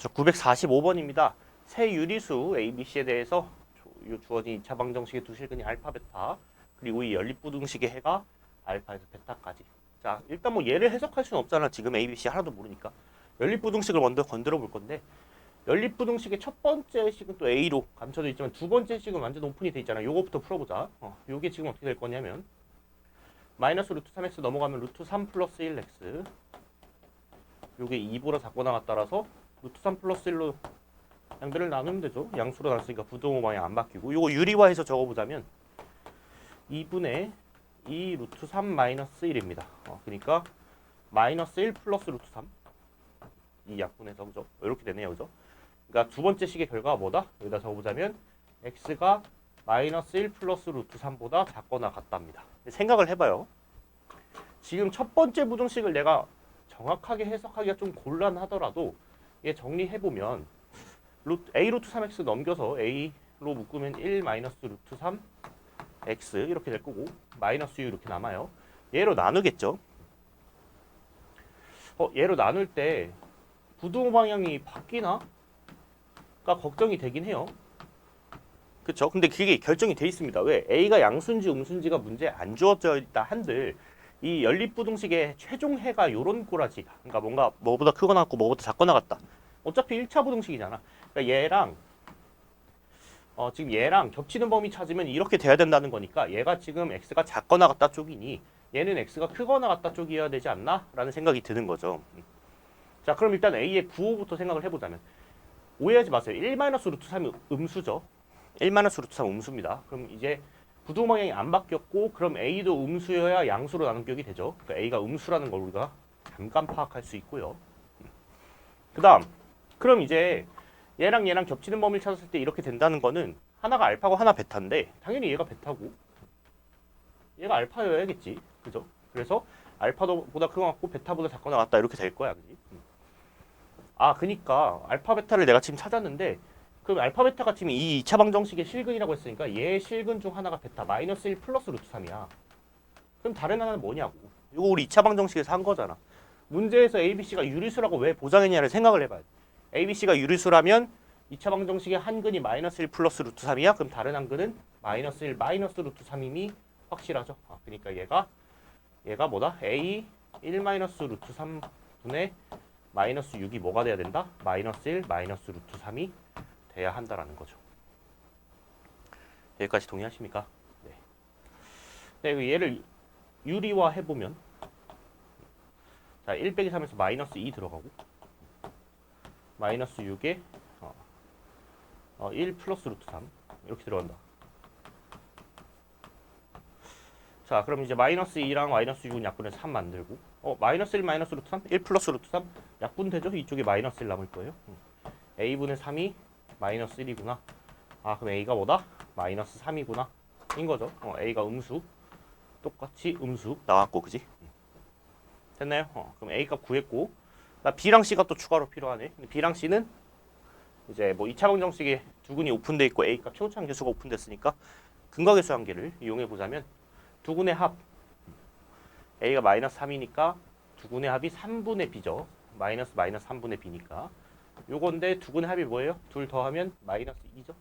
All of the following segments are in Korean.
저 945번입니다. 새 유리수 ABC에 대해서 요 주어진 2차 방정식의 두 실근이 알파, 베타 그리고 이 연립부등식의 해가 알파에서 베타까지. 자 일단 뭐 얘를 해석할 수는 없잖아. 지금 ABC 하나도 모르니까 연립부등식을 먼저 건드려 볼 건데 연립부등식의 첫 번째 식은 또 A로 감춰져 있지만 두 번째 식은 완전 오픈이 돼 있잖아. 요거부터 풀어보자. 어, 요게 지금 어떻게 될 거냐면 마이너스 루트 3x 넘어가면 루트 3 플러스 1x 요게 2보다 작거나 같다라서 루트 3 플러스 1로 양변을 나누면 되죠. 양수로 나눴으니까 부동호 방향 안 바뀌고 요거 유리화해서 적어보자면 2분의 2 루트 3 마이너스 1입니다. 어, 그러니까 마이너스 1 플러스 루트 3 이 약분해서 그죠? 이렇게 되네요. 그죠? 그러니까 두 번째 식의 결과가 뭐다? 여기다 적어보자면 x가 마이너스 1 플러스 루트 3보다 작거나 같답니다. 생각을 해봐요. 지금 첫 번째 부등식을 내가 정확하게 해석하기가 좀 곤란하더라도 얘 정리해보면 루트, a 루트 3x 넘겨서 a로 묶으면 1 마이너스 루트 3 x 이렇게 될 거고 마이너스 u 이렇게 남아요. 얘로 나누겠죠. 어, 얘로 나눌 때 부동 방향이 바뀌나? 가 걱정이 되긴 해요. 그렇죠. 근데 그게 결정이 돼 있습니다. 왜? A가 양수인지 음수인지가 문제 안 주어져 있다 한들 이 연립부등식의 최종 해가 요런 꼬라지. 그러니까 뭔가 뭐보다 크거나 같고 뭐보다 작거나 같다. 어차피 1차 부등식이잖아. 그러니까 얘랑 어, 지금 얘랑 겹치는 범위 찾으면 이렇게 돼야 된다는 거니까 얘가 지금 x가 작거나 같다 쪽이니 얘는 x가 크거나 같다 쪽이어야 되지 않나? 라는 생각이 드는 거죠. 음. 자, 그럼 일단 a의 부호부터 생각을 해보자면 오해하지 마세요. 1-루트 3이 음수죠. 1-루트 3 음수입니다. 그럼 이제 부동 방향이 안 바뀌었고 그럼 a도 음수여야 양수로 나눈 격이 되죠. 그러니까 a가 음수라는 걸 우리가 잠깐 파악할 수 있고요. 그 다음 그럼 이제 얘랑 얘랑 겹치는 범위를 찾았을 때 이렇게 된다는 거는 하나가 알파고 하나 베타인데 당연히 얘가 베타고 얘가 알파여야겠지 그죠 그래서 알파보다 크거 같고 베타보다 작거나 같다 이렇게 될 거야 그지 음. 아 그니까 알파 베타를 내가 지금 찾았는데 그럼 알파 베타가 지금 이 2차 방정식의 실근이라고 했으니까 얘 실근 중 하나가 베타 마이너스 1 플러스 루트 3이야 그럼 다른 하나는 뭐냐고 이거 우리 2차 방정식에서 한 거잖아 문제에서 ABC가 유리수라고 왜 보장했냐를 생각을 해봐야 돼 ABC가 유리수라면 2차 방정식의 한 근이 마이너스 1 플러스 루트 3이야. 그럼 다른 한 근은 마이너스 1 마이너스 루트 3임이 확실하죠. 아, 그러니까 얘가 얘가 뭐다? A 1 마이너스 루트 3분의 마이너스 6이 뭐가 돼야 된다? 마이너스 1 마이너스 루트 3이 돼야 한다라는 거죠. 여기까지 동의하십니까? 네. 네, 그 얘를 유리화 해보면 자, 1 빼기 3에서 마이너스 2 들어가고 마이너스 6에 어, 어, 1 플러스 루트 3 이렇게 들어간다. 자, 그럼 이제 마이너스 2랑 마이너스 6은 약분해서 3 만들고 어, 마이너스 1 마이너스 루트 3? 1 플러스 루트 3? 약분되죠? 이쪽에 마이너스 1 남을 거예요. 음. a분의 3이 마이너스 1이구나. 아, 그럼 a가 뭐다? 마이너스 3이구나. 인 거죠. 어, a가 음수. 똑같이 음수 나왔고, 그지? 음. 됐나요? 어, 그럼 a 값 구했고 나 B랑 C가 또 추가로 필요하네. B랑 C는 이제 뭐 2차 방정식에 두근이 오픈돼 있고 A 값 최고차항 계수가 오픈됐으니까 근각계수 한계를 이용해 보자면 두근의 합 A가 마이너스 3이니까 두근의 합이 3분의 B죠. 마이너스 마이너스 3분의 B니까 요건데 두근의 합이 뭐예요? 둘 더하면 마이너스 2죠.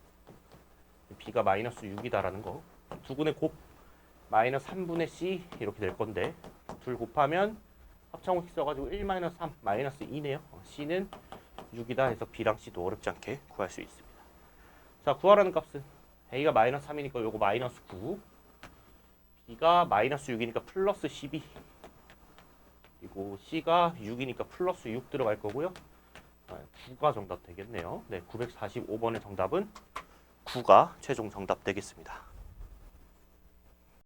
B가 마이너스 6이다라는 거. 두근의 곱 마이너스 3분의 C 이렇게 될 건데 둘 곱하면 합창호식 써가지고 1 마이너스 3 마이너스 2네요. 어, C는 6이다 해서 B랑 C도 어렵지 않게 구할 수 있습니다. 자 구하라는 값은 A가 마이너스 3이니까 요거 마이너스 9 B가 마이너스 6이니까 플러스 12 그리고 C가 6이니까 플러스 6 들어갈 거고요. 9가 정답 되겠네요. 네, 945번의 정답은 9가 최종 정답 되겠습니다.